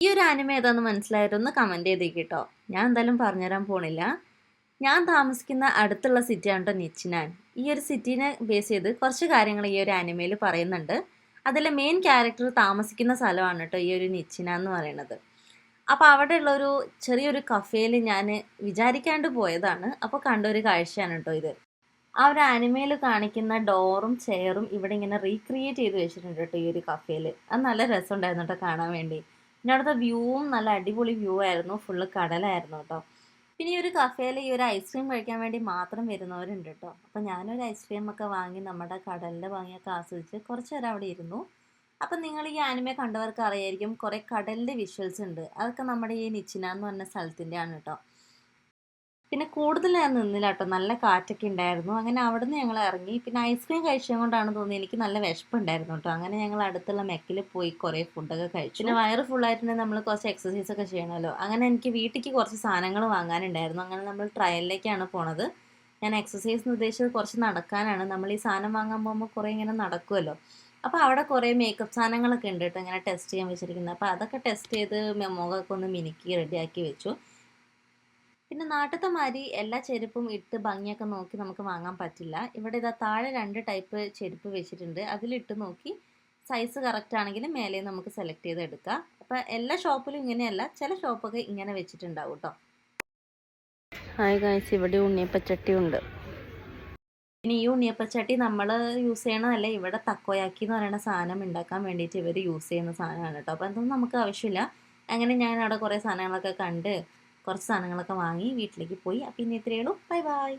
ഈ ഒരു ആനിമ ഏതാന്ന് മനസ്സിലായിരുന്നു കമന്റ് ചെയ്തേക്ക് കേട്ടോ ഞാൻ എന്തായാലും പറഞ്ഞുതരാൻ പോണില്ല. ഞാൻ താമസിക്കുന്ന അടുത്തുള്ള സിറ്റിയാണ് കേട്ടോ നിച്ചിനാൻ. ഈ ഒരു സിറ്റീനെ ബേസ് ചെയ്ത് കുറച്ച് കാര്യങ്ങൾ ഈ ഒരു ആനിമയിൽ പറയുന്നുണ്ട്. അതിലെ മെയിൻ ക്യാരക്ടർ താമസിക്കുന്ന സ്ഥലമാണ് കേട്ടോ ഈ ഒരു നിച്ചിന എന്ന് പറയുന്നത്. അപ്പോൾ അവിടെ ഉള്ളൊരു ചെറിയൊരു കഫേയിൽ ഞാൻ വിചാരിക്കാണ്ട് പോയതാണ്. അപ്പോൾ കണ്ട ഒരു കാഴ്ചയാണ് കേട്ടോ ഇത്. ആ ഒരു ആനിമയിൽ കാണിക്കുന്ന ഡോറും ചെയറും ഇവിടെ ഇങ്ങനെ റീക്രിയേറ്റ് ചെയ്ത് വെച്ചിട്ടുണ്ട് കേട്ടോ ഈ ഒരു കഫേയിൽ അത് നല്ല രസമുണ്ടായിരുന്നു കേട്ടോ കാണാൻ വേണ്ടി. പിന്നെ അവിടുത്തെ വ്യൂവും നല്ല അടിപൊളി വ്യൂ ആയിരുന്നു. ഫുള്ള് കടലായിരുന്നു കേട്ടോ പിന്നെ ഈ ഒരു കഫേയിൽ ഈ ഒരു ഐസ്ക്രീം കഴിക്കാൻ വേണ്ടി മാത്രം വരുന്നവരുണ്ട് കേട്ടോ അപ്പം ഞാനൊരു ഐസ്ക്രീം ഒക്കെ വാങ്ങി നമ്മുടെ കടലിൽ വാങ്ങിയൊക്കെ ആസ്വദിച്ച് കുറച്ച് നേരം അവിടെ ഇരുന്നു. അപ്പം നിങ്ങൾ ഈ ആനിമ കണ്ടവർക്ക് അറിയായിരിക്കും കുറേ കടലിന്റെ വിഷ്വൽസ് ഉണ്ട്. അതൊക്കെ നമ്മുടെ ഈ നിച്ചിന എന്ന് പറഞ്ഞ സ്ഥലത്തിന്റെയാണ് കേട്ടോ പിന്നെ കൂടുതൽ ഞാൻ നിന്നില്ല കേട്ടോ. നല്ല കാറ്റൊക്കെ ഉണ്ടായിരുന്നു. അങ്ങനെ അവിടെ നിന്ന് ഞങ്ങൾ ഇറങ്ങി. പിന്നെ ഐസ്ക്രീം കഴിച്ചത് കൊണ്ടാണ് തോന്നി എനിക്ക് നല്ല വിശപ്പുണ്ടായിരുന്നു കേട്ടോ. അങ്ങനെ ഞങ്ങൾ അടുത്തുള്ള മെക്കിൽ പോയി കുറേ ഫുഡൊക്കെ കഴിച്ചു. പിന്നെ വയറ് ഫുള്ളായിട്ടുണ്ടെങ്കിൽ നമ്മൾ കുറച്ച് എക്സസൈസ് ഒക്കെ ചെയ്യണമല്ലോ. അങ്ങനെ എനിക്ക് വീട്ടിലേക്ക് കുറച്ച് സാധനങ്ങൾ വാങ്ങാനുണ്ടായിരുന്നു. അങ്ങനെ നമ്മൾ ട്രയലിലേക്കാണ് പോണത്. ഞാൻ എക്സസൈസ് ഉദ്ദേശിച്ചത് കുറച്ച് നടക്കാനാണ്. നമ്മൾ ഈ സാധനം വാങ്ങാൻ പോകുമ്പോൾ കുറേ ഇങ്ങനെ നടക്കുമല്ലോ. അപ്പോൾ അവിടെ കുറേ മേക്കപ്പ് സാധനങ്ങളൊക്കെ ഉണ്ട് കേട്ടോ. ഇങ്ങനെ ടെസ്റ്റ് ചെയ്യാൻ വെച്ചിരിക്കുന്നത്. അപ്പോൾ അതൊക്കെ ടെസ്റ്റ് ചെയ്ത് മുഖമൊക്കെ ഒന്ന് മിനുക്കി റെഡിയാക്കി വെച്ചു. പിന്നെ നാട്ടത്തെ മാതിരി എല്ലാ ചെരുപ്പും ഇട്ട് ഭംഗിയൊക്കെ നോക്കി നമുക്ക് വാങ്ങാൻ പറ്റില്ല. ഇവിടെ ഇതാ താഴെ രണ്ട് ടൈപ്പ് ചെരുപ്പ് വെച്ചിട്ടുണ്ട്. അതിലിട്ട് നോക്കി സൈസ് കറക്റ്റ് ആണെങ്കിൽ മേലെ നമുക്ക് സെലക്ട് ചെയ്ത് എടുക്കാം. അപ്പം എല്ലാ ഷോപ്പിലും ഇങ്ങനെയല്ല ചില ഷോപ്പൊക്കെ ഇങ്ങനെ വെച്ചിട്ടുണ്ടാവും കേട്ടോ ഹായ് ഗായ്സ് ഇവിടെ ഉണ്ണിയപ്പച്ചട്ടി ഉണ്ട്. ഇനി ഈ ഉണ്ണിയപ്പച്ചട്ടി നമ്മൾ യൂസ് ചെയ്യണതല്ല? ഇവിടെ തക്കോയാക്കി എന്ന് പറയുന്ന സാധനം ഉണ്ടാക്കാൻ വേണ്ടിയിട്ട് ഇവർ യൂസ് ചെയ്യുന്ന സാധനമാണ് കേട്ടോ അപ്പോൾ അതൊന്നും നമുക്ക് ആവശ്യമില്ല. അങ്ങനെ ഞാൻ അവിടെ കുറേ സാധനങ്ങളൊക്കെ കണ്ട് കുറച്ച് സാധനങ്ങളൊക്കെ വാങ്ങി വീട്ടിലേക്ക് പോയി. അപ്പം ഇന്ന് ഇത്രയേ ഉള്ളൂ. Bye bye.